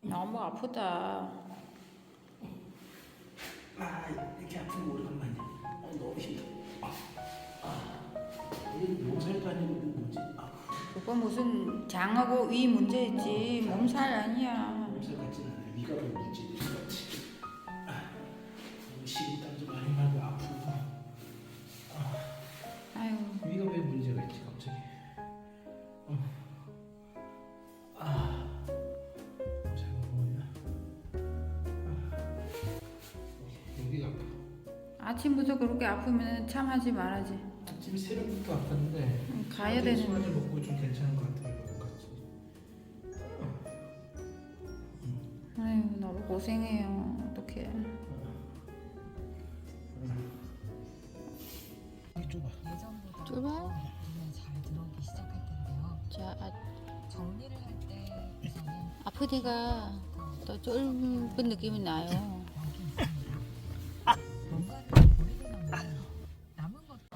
너무 아프다. 아 이렇게 아픈 거 오래간만이야. 아, 너무 힘들어. 아, 아. 이게 몸살도 아니고 뭐지? 아, 그거 무슨 장하고 위 문제지 몸살 아니야. 몸살 같지는 않아. 위가 더 문제인 것 같아. 아, 너무 식은땀 아침부터 그렇게 아프면 참 하지 말아지. 아침 새벽부터 아팠는데 응, 가야 되는. 수화제 먹고 좀 괜찮은 것 같아요. 아유 너무 고생해요. 어떡해. 좁아. 예전보다 좁아? 눈에 잘 들어오기 시작할 텐데요. 자 아, 정리를 할 때 우선은 아프니까 더 쫄은 느낌이 나요.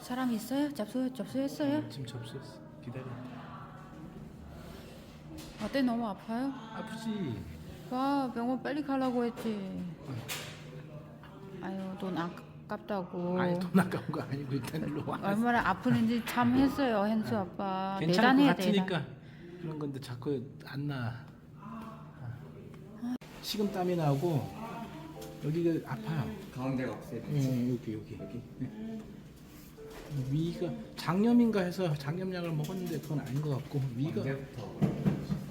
사람 있어요? 접수 접수했어요? 지금 접수했어. 기다려. 어때 너무 아파요? 아프지? 와 병원 빨리 가려고 했지. 아유 돈 아깝다고. 아니 돈 아까운 거 아니고 일단 일로 와. 얼마나 아프는지 참 했어요 hen수 아빠. 괜찮을 것 대단해 대단. 같으니까 그런 건데 자꾸 안 나. 식은땀이 나고 여기가 아파요. 가운데가 없어요. 응, 여기 여기 여기. 위가 장염인가 해서 장염약을 먹었는데 그건 아닌 것 같고 위가 언제부터?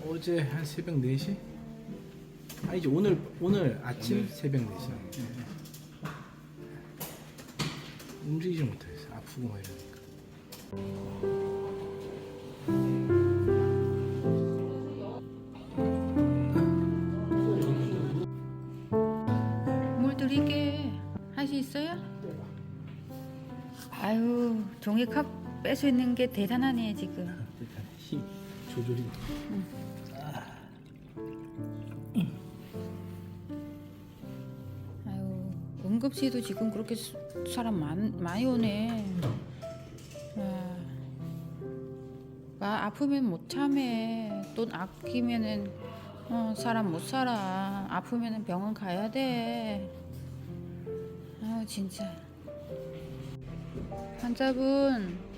어제 한 새벽 4시? 아니지 오늘 오늘 아침 오늘? 새벽 4시. 움직이지 못하겠어. 아프고 막 이러니까. 뺄 수 있는 게 대단하네 지금. 일단 힘 조절이. 아유 응급실도 지금 그렇게 수- 사람 많, 많이 오네. 와, 와 아프면 못 참해. 돈 아끼면은 어, 사람 못 살아. 아프면은 병원 가야 돼. 아유 진짜. 환자분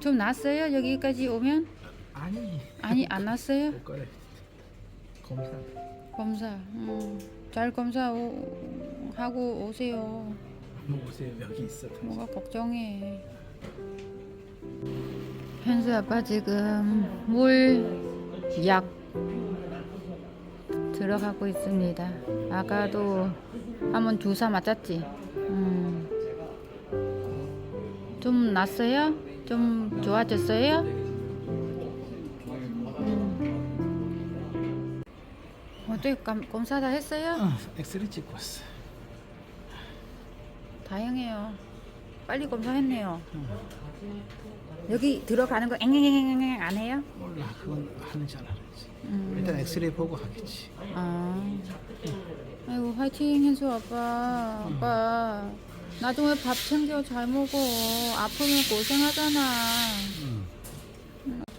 좀 낫어요? 여기까지 오면? 아니 아니 안 낫어요? 못 가래. 검사. 검사. 음, 잘 검사 오, 하고 오세요. 한번 오세요. 여기 있어. 뭐가 걱정해. 현수 아빠 지금 물, 약 들어가고 있습니다. 아까도 한번 주사 맞았지. 음. 좀 낫어요? 좀 좋아졌어요? 음. 어떻게 검- 검사 다 했어요? 어, 엑스레이 찍고 왔어. 다행이에요. 빨리 검사했네요. 여기 들어가는 거 앵앵앵앵앵 안 해요? 몰라 그건 하는지 안 하는지. 음. 일단 엑스레이 보고 하겠지. 아. 아이고 화이팅 현수 아빠. 아빠. 나중에 밥 챙겨 잘 먹어. 아프면 고생하잖아. 응.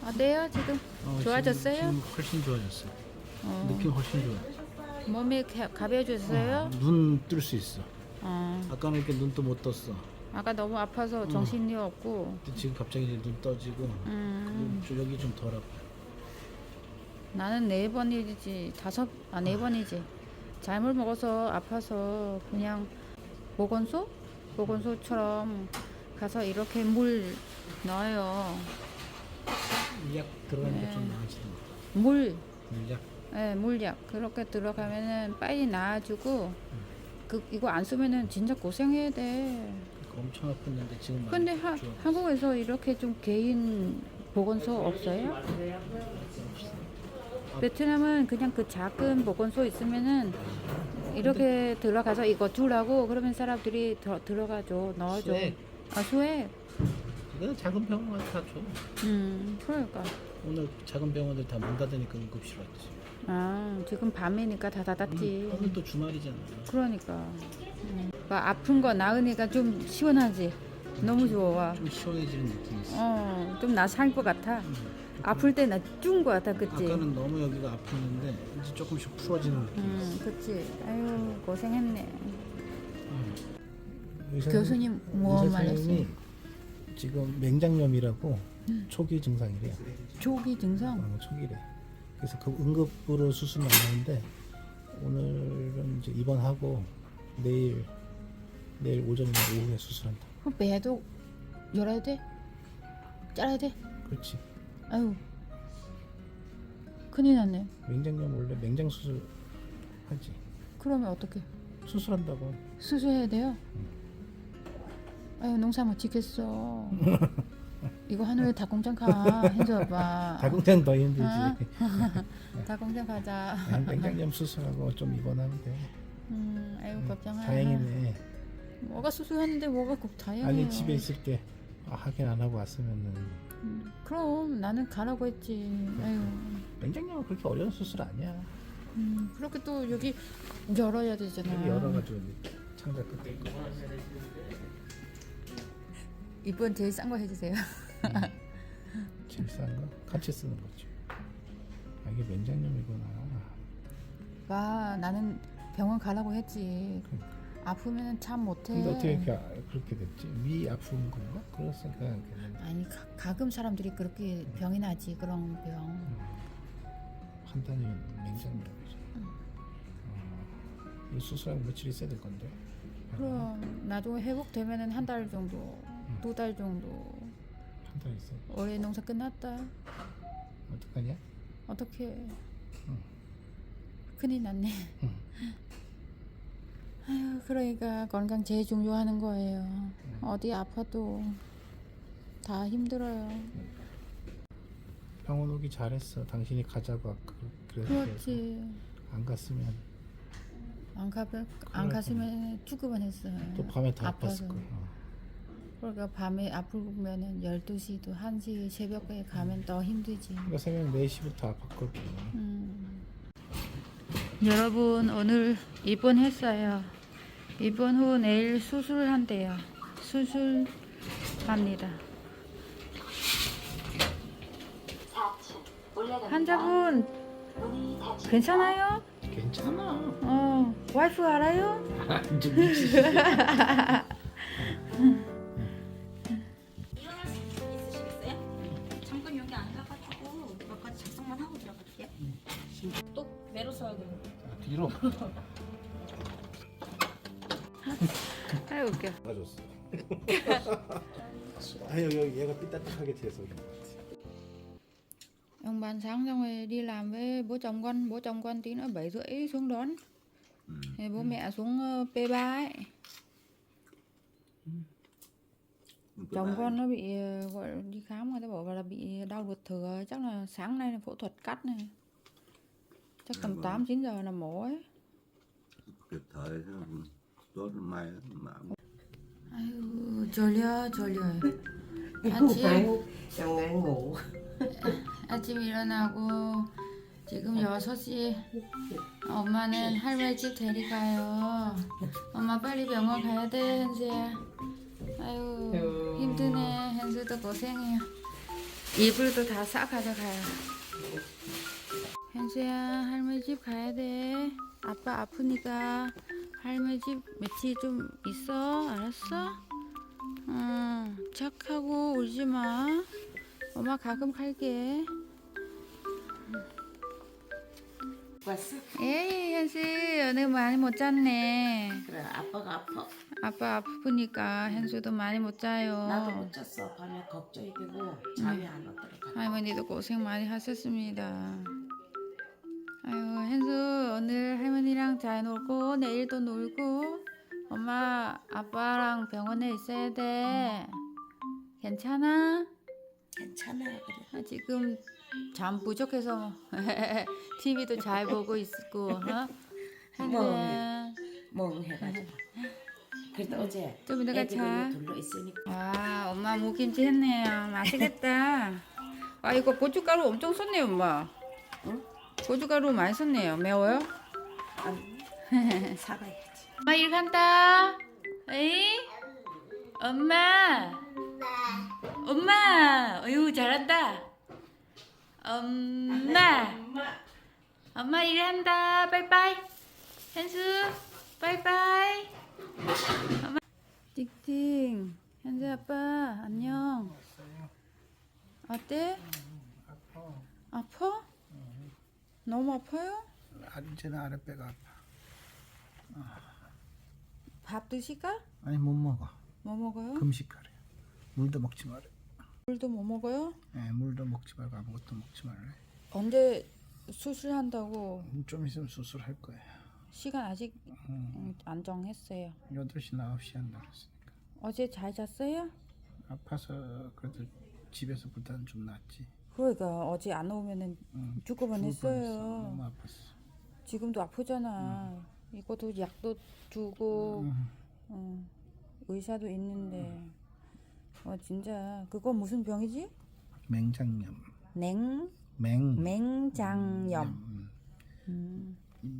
어때요 지금? 어, 좋아졌어요? 지금, 지금 훨씬 좋아졌어. 어. 느낌 훨씬 좋아. 몸이 가, 가벼워졌어요? 눈 뜰 수 있어. 어. 아까는 이렇게 눈도 못 떴어. 아까 너무 아파서 정신이 없고. 근데 지금 갑자기 이제 눈 떠지고 음. 좀 여기 좀 덜 아파. 나는 네 번이지 다섯 아 네 번이지 잘못 먹어서 아파서 그냥 보건소 보건소처럼 가서 이렇게 물 넣어요 약 들어가는 네. 게좀 나아지는 거. 물 물약. 예, 물약 그렇게 들어가면은 빨리 나아지고 그 이거 안 쓰면은 진짜 고생해야 돼 그러니까 엄청 아팠는데 지금 많이 근데 하, 좋아. 한국에서 이렇게 좀 개인 보건소 없어요? 베트남은 그냥 그 작은 보건소 있으면은 이렇게 들어가서 이거 주라고 그러면 사람들이 더 들어가줘 넣어줘. 수액. 아 수액. 이거 작은 병원 다 줘. 음 그러니까. 오늘 작은 병원들 다 문 닫으니까 응급실 왔지. 아 지금 밤이니까 다 닫았지. 오늘 또 주말이잖아. 그러니까. 음. 막 아픈 거 나으니까 좀 시원하지. 너무 좋아. 좀 시원해지는 느낌이 있어. 어, 좀 나 살 것 같아. 아플 때 나쭌것 같아, 그치? 아까는 너무 여기가 아팠는데 이제 조금씩 풀어지는 느낌. 음, 그치. 아유, 고생했네. 의사 교수님 뭐 의사 말했어요? 선생님이 지금 맹장염이라고 초기 증상이래요. 초기 증상? 어, 초기래. 그래서 그 응급으로 수술 나왔는데 오늘은 이제 입원하고 내일 내일 오전이나 오후에 수술한다. 그럼 배도 열어야 돼? 잘라야 돼? 그렇지. 아유, 큰일 났네. 맹장염 원래 맹장 수술 하지. 그러면 어떻게? 수술한다고. 수술해야 돼요? 아유, 농사 못 짓겠어. 이거 하늘에 닭공장 가, 현수 아빠. 다공장 더 힘들지. 아. 닭공장 가자. 그냥 맹장염 수술하고 좀 입원하면 돼. 음, 아유, 걱정하네. 다행이네. 뭐가 수술하는데 뭐가 꼭 다행이에요. 아니 집에 있을 때 아, 확인 안 하고 왔으면은 음, 그럼 나는 가라고 했지. 아유, 맹장염은 그렇게 어려운 수술 아니야. 음, 그렇게 또 여기 열어야 되잖아. 여기 열어가지고 이제 창자 끝에 있고. 이번 제일 싼 거 해주세요. 제일 싼 거? 같이 쓰는 거지. 아, 이게 맹장염이구나. 봐, 나는 병원 가라고 했지. 아프면 참 못해. 근데 어떻게 이렇게 아- 그렇게 됐지? 위 아픈 건가? 그랬으니까 그냥 아니 가, 가끔 사람들이 그렇게 병이 나지 그런 병. 판단이면 맹장염이죠. 어, 이 수술하고 며칠 있어야 될 건데. 그럼 나중에 회복되면은 한 달 정도, 두 달 정도. 한달 있어. 올해 농사 끝났다. 어떡하냐? 어떻게? 큰일 났네. 응. 아유, 그러니까 건강 제일 중요하는 거예요. 어디 아파도 다 힘들어요. 병원 오기 잘했어. 당신이 가자고 아까 그래서 그렇지. 안 갔으면 안 가면 안 갔으면 죽으면 했어요. 또 밤에 더 아파서. 아팠을 거야. 어. 그러니까 밤에 아프면은 12시도 1시 새벽에 가면 더 힘들지. 그러니까 새벽 4시부터 아팠거든. 음. 여러분 오늘 입원했어요. 입원 후 내일 수술을 한대요. 수술합니다. 환자분 괜찮아요? 괜찮아. 어 와이프 알아요? 아유 웃겨. 가졌어. 아 여기 여기 얘가 삐딱하게 돼서 그런 것 같아. Ông bạn sáng xong rồi đi làm với bố chồng con, bố chồng con tí nữa 7 rưỡi xuống đón. Thì bố mẹ xuống ờ, P3 ấy. Chồng con nó bị ờ, gọi là đi khám người ta bảo là bị đau ruột thừa, chắc là sáng nay là phẫu thuật cắt này. Chắc tầm 8 9 giờ là mổ ấy. kịp thời chứ tốt may mà 아유, 졸려 졸려. 아침 아침. 영양 ngủ 아침 일어나고 지금 6시 엄마는 할머니 집 데리가요. 엄마 빨리 병원 가야 돼 현수야. 아유 힘드네. 현수도 고생해요. 이불도 다싹 가져가요. 현수야 할머니 집 가야 돼. 아빠 아프니까 할머니 집 며칠 좀 있어? 알았어? 응 착하고 울지 마. 엄마 가끔 갈게. 왔어? 에이 현수 오늘 많이 못 잤네. 그래 아빠가 아파. 아빠 아프니까 현수도 많이 못 자요. 나도 못 잤어. 밤에 걱정이 되고 잠이 안 오더라고. 할머니도 고생 많이 하셨습니다 아유 현수 오늘 할머니랑 잘 놀고 내일도 놀고 엄마 아빠랑 병원에 있어야 돼 괜찮아? 괜찮아 그래 아, 지금 잠 부족해서 TV도 잘 보고 있고 어? 현수야 멍해가지고 그래도 어제 좀 이따가 자. 둘러 있으니까 아, 엄마 무김치 했네요. 맛있겠다. 아, 이거 고춧가루 엄청 썼네요, 엄마. 응? 고춧가루 많이 썼네요. 매워요? 아니 사가야지 엄마 일 간다. 에이? 엄마. 엄마. 어유 잘한다. 엄마. 엄마 일 한다. 빠이빠이. 현수. 빠이빠이. 엄마. 띵띵. 현수 아빠 안녕. 어때? 아파? 너무 아파요? 이제는 아랫배가 아파. 밥 드실까? 아니 못 먹어. 뭐 먹어요? 금식하래. 물도 먹지 말래. 물도 못 먹어요? 예, 물도 먹지 말고 아무것도 먹지 말래. 언제 수술한다고 좀 있으면 수술할 거야. 시간 아직 음, 안 정했어요. 8시, 9시 한다 그랬으니까. 어제 잘 잤어요? 아파서 그래도 집에서 보다는 좀 낫지. 그러니까 어제 안 오면은 응, 죽을 뻔했어. 뻔했어요. 너무 아팠어. 지금도 아프잖아. 이것도 약도 주고 응. 어, 의사도 있는데 어 진짜 그거 무슨 병이지? 맹장염. 냉 맹. 맹장염. 음.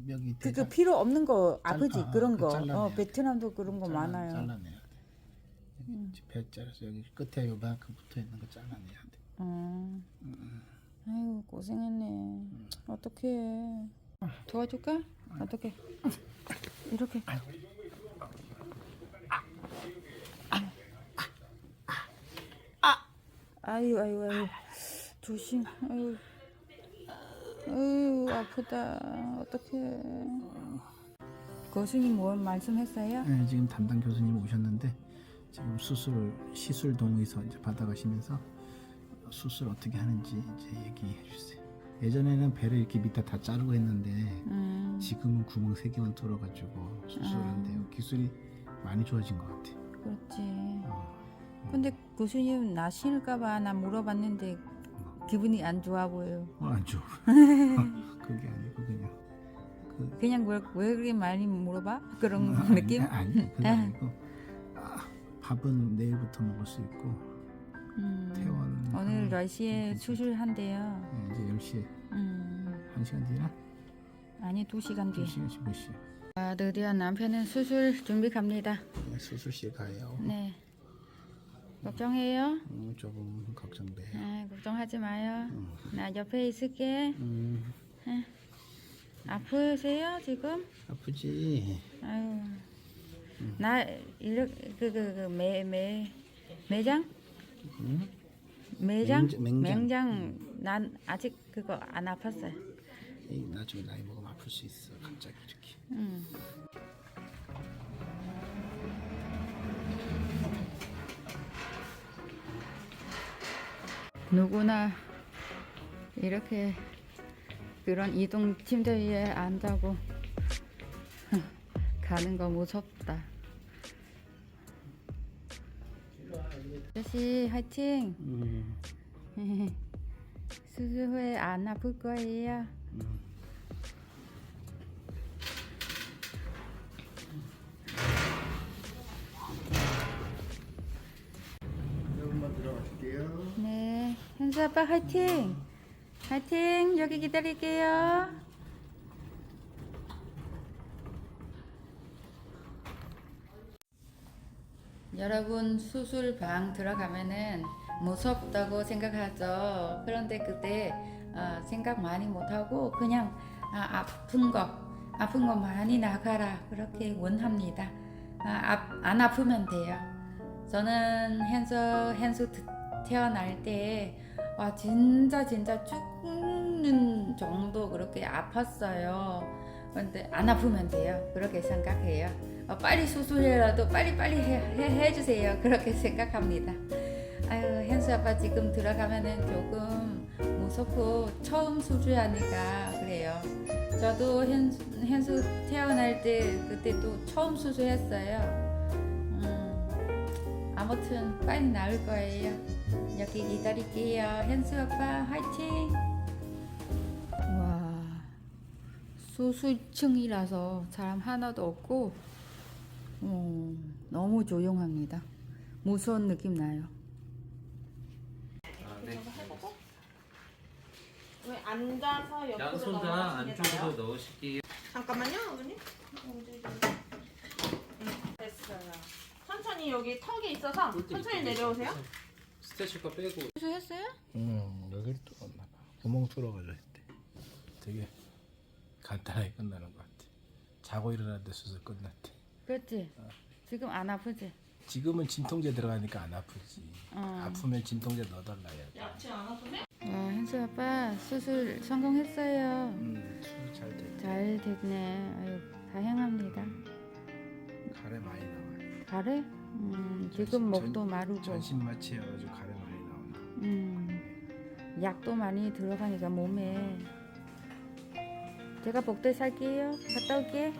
여기 그, 그 대장 필요 없는 거 아프지 아, 아, 그런 그 거. 잘라내야 어 돼. 베트남도 그런 거 잘라- 많아요. 음. 잘라내야 돼. 여기 배 자라서 여기 끝에 요만큼 붙어 있는 거 잘라내야 돼. 어. 아유 고생했네. 어떡해. 도와줄까? 어떻게? 이렇게. 아유 아유 아유 조심. 아유 아유 아프다. 어떡해. 교수님 뭘 말씀했어요? 네, 지금 담당 교수님 오셨는데 지금 수술 시술 동의서 이제 받아가시면서 수술 어떻게 하는지 이제 얘기해 주세요. 예전에는 배를 이렇게 밑에 다 자르고 했는데 음, 지금은 구멍 세 개만 뚫어가지고 수술한대요. 기술이 많이 좋아진 것 같아. 그렇지. 근데 교수님 나 싫을까봐 나 물어봤는데 기분이 안 좋아 보여. 어, 안 좋아. 그게 아니고 그냥 그 그냥 왜, 왜 그렇게 많이 물어봐? 그런 음, 아니, 느낌? 아니 그게 아. 아니고 아, 밥은 내일부터 먹을 수 있고 음, 퇴원 오늘 하면 10시에 괜찮죠. 수술한대요. 네, 이제 10시에 음, 1시간 뒤나 아니 2시간 뒤에. 2시간씩 몇 시? 아, 드디어 남편은 수술 준비 갑니다. 네, 수술실 가요. 네. 걱정해요? 음, 조금 걱정돼. 아, 걱정하지 마요. 나 옆에 있을게. 음, 아프세요 지금? 아프지. 아유, 나 이렇게 그그매매 매장? 응? 매장? 맹장- 맹장. 맹장. 난 아직 그거 안 아팠어요. 에이, 나중에 나이 먹으면 아플 수 있어. 갑자기 이렇게. 음. 누구나 이렇게 그런 이동 침대 위에 앉아고 가는 거 무섭다. 아저씨 화이팅! 음, 수술 후에 안 아플 거예요. 네, 현수 아빠 화이팅! 화이팅! 여기 기다릴게요. 여러분 수술방 들어가면은 무섭다고 생각하죠. 그런데 그때 어, 생각 많이 못하고 그냥 아, 아픈 거 아픈 거 많이 나가라 그렇게 원합니다. 아, 아, 안 아프면 돼요. 저는 현수 현수 트- 태어날 때 와 진짜 진짜 죽는 정도 그렇게 아팠어요. 근데 안 아프면 돼요. 그렇게 생각해요. 어, 빨리 수술이라도 빨리 빨리 해, 해, 해 주세요. 그렇게 생각합니다. 아유 현수 아빠 지금 들어가면은 조금 무섭고 처음 수술하니까 그래요. 저도 현수, 현수 태어날 때 그때 또 처음 수술했어요. 음, 아무튼 빨리 나을 거예요. 여기 기다릴게요. 현수 아빠 화이팅! 와 수술층이라서 사람 하나도 없고 음, 너무 조용합니다. 무서운 느낌 나요. 왜 앉아서 옆으로 양손 다 넘어가시면 돼요? 안쪽으로 넣으실게요. 잠깐만요, 어머니. 됐어요. 천천히 여기 턱이 있어서 천천히 내려오세요. 거 빼고 수술했어요? 음 여기를 뚫었나 봐 구멍 뚫어가지고 했대 되게 간단하게 끝나는 것 같아 자고 일어났는데 수술 끝났대 그렇지. 지금 안 아프지? 지금은 진통제 들어가니까 안 아프지 어. 아프면 진통제 넣어달라 해야 돼 야채 안 아프네? 와 현수 아빠 수술 성공했어요. 음, 수술 잘 됐대 잘 됐네. 아유 다행합니다. 가래 많이 나와요 가래? 음, 지금 전신- 목도 전- 마르고. 전신 마취해가지고 가래 많이 나온다 음, 약도 많이 들어가니까 몸에. 제가 복대 살게요. 갔다 올게.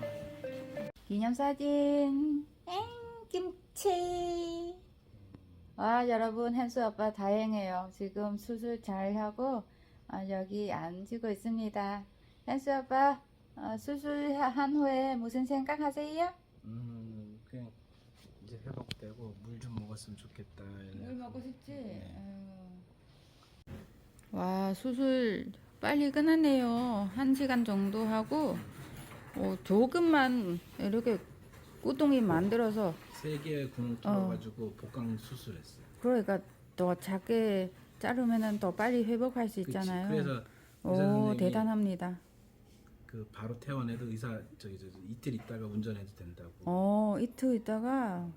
기념사진. 엥, 김치. 아, 여러분, 현수 아빠 다행해요. 지금 수술 잘 하고, 아, 여기 앉고 있습니다. 현수 아빠, 어, 수술한 후에 무슨 생각하세요? 음 그냥 이제 회복되고 물 좀 먹었으면 좋겠다 물 먹고 싶지? 아유. 와 수술 빨리 끝났네요. 한 시간 정도 하고 어, 조금만 이렇게 꾸동이 만들어서 세 개의 구멍 뚫어가지고 복강 수술했어요 그러니까 더 작게 자르면은 더 빨리 회복할 수 그치? 있잖아요. 그래서 의사 오 선생님이 대단합니다. 그 바로 퇴원해도 의사 저기 저 이틀 있다가 운전해도 된다고. 어 이틀 있다가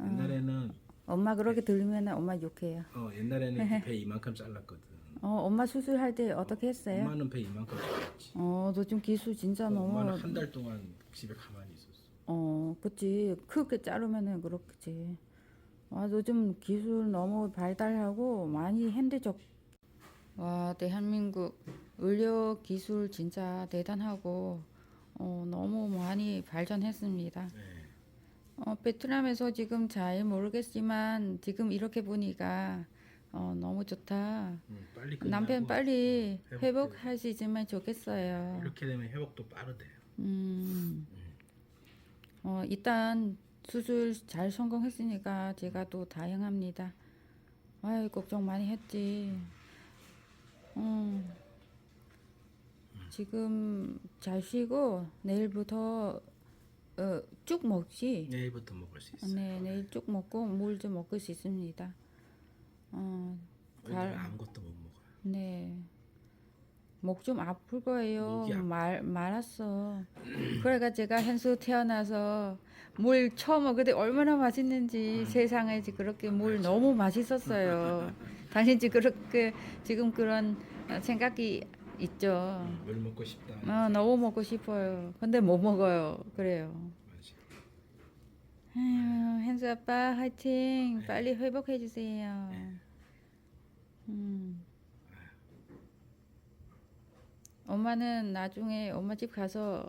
옛날에는 엄마 그렇게 들으면 엄마 욕해요. 어 옛날에는 이렇게 배 이만큼 잘랐거든. 어 엄마 수술할 때 어떻게 했어요? 엄마는 배 이만큼 잘랐지. 어너좀 기술 진짜 너무 엄마는 한 달 동안 집에 가만히 있었어. 어, 그치. 크게 자르면은 그렇겠지. 와, 요즘 기술 너무 발달하고 많이 힘들죠. 와, 대한민국 의료 기술 진짜 대단하고 어, 너무 많이 발전했습니다. 네. 어, 베트남에서 지금 잘 모르겠지만 지금 이렇게 보니까 어, 너무 좋다. 음, 빨리 끝나고 남편 빨리 회복되고. 회복하시지만 좋겠어요. 이렇게 되면 회복도 빠르대요. 음. 어, 일단 수술 잘 성공했으니까 제가 또 다행합니다. 아이, 걱정 많이 했지. 음. 지금 잘 쉬고 내일부터 어, 쭉 먹지. 내일부터 먹을 수 있어. 네, 내일 쭉 먹고 물 좀 먹을 수 있습니다. 어, 잘- 아무것도 못 먹어요. 네. 목 좀 아플 거예요. 목이. 말 말았어. 그래가 제가 현수 태어나서 물 처음 먹을 때 얼마나 음. 맛있는지 세상에 지- 그렇게 물 너무 맛있었어요. 당신 지금 그렇게 지금 그런 어, 생각이 있죠. 물 먹고 싶다. 어, 너무 먹고 싶어요. 근데 못 먹어요. 그래요. 아유, 현수 아빠 네. 화이팅. 빨리 회복해 주세요. 음. 엄마는 나중에 엄마 집 가서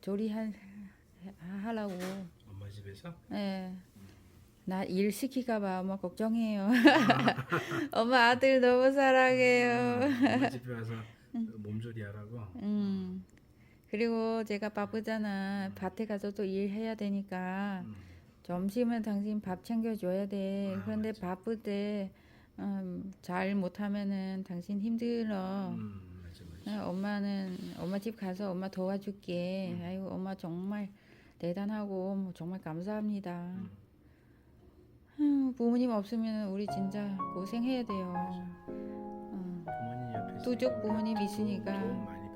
조리할 하- 하려고. 엄마 집에서 예. 나일 시키가 봐 엄마 걱정해요. 엄마 아들 너무 사랑해요. 엄마 집에 와서 몸조리 하라고. 음. 그리고 제가 바쁘잖아. 밭에 가서 또 일해야 되니까 음. 점심은 당신 밥 챙겨줘야 돼. 아, 그런데 맞아. 때 음, 잘 못하면은 당신 힘들어. 음, 맞아 맞아. 어, 엄마는 엄마 집 가서 엄마 도와줄게. 음. 아이고 엄마 정말 대단하고 뭐 정말 감사합니다. 음. 아유, 부모님 없으면 우리 진짜 고생해야 돼요. 어, 부모님 옆에 뚜족 있으니까 부모님 있으니까. 도움 많이.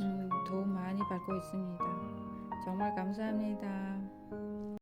음, 도움 많이 받고 있습니다. 정말 감사합니다.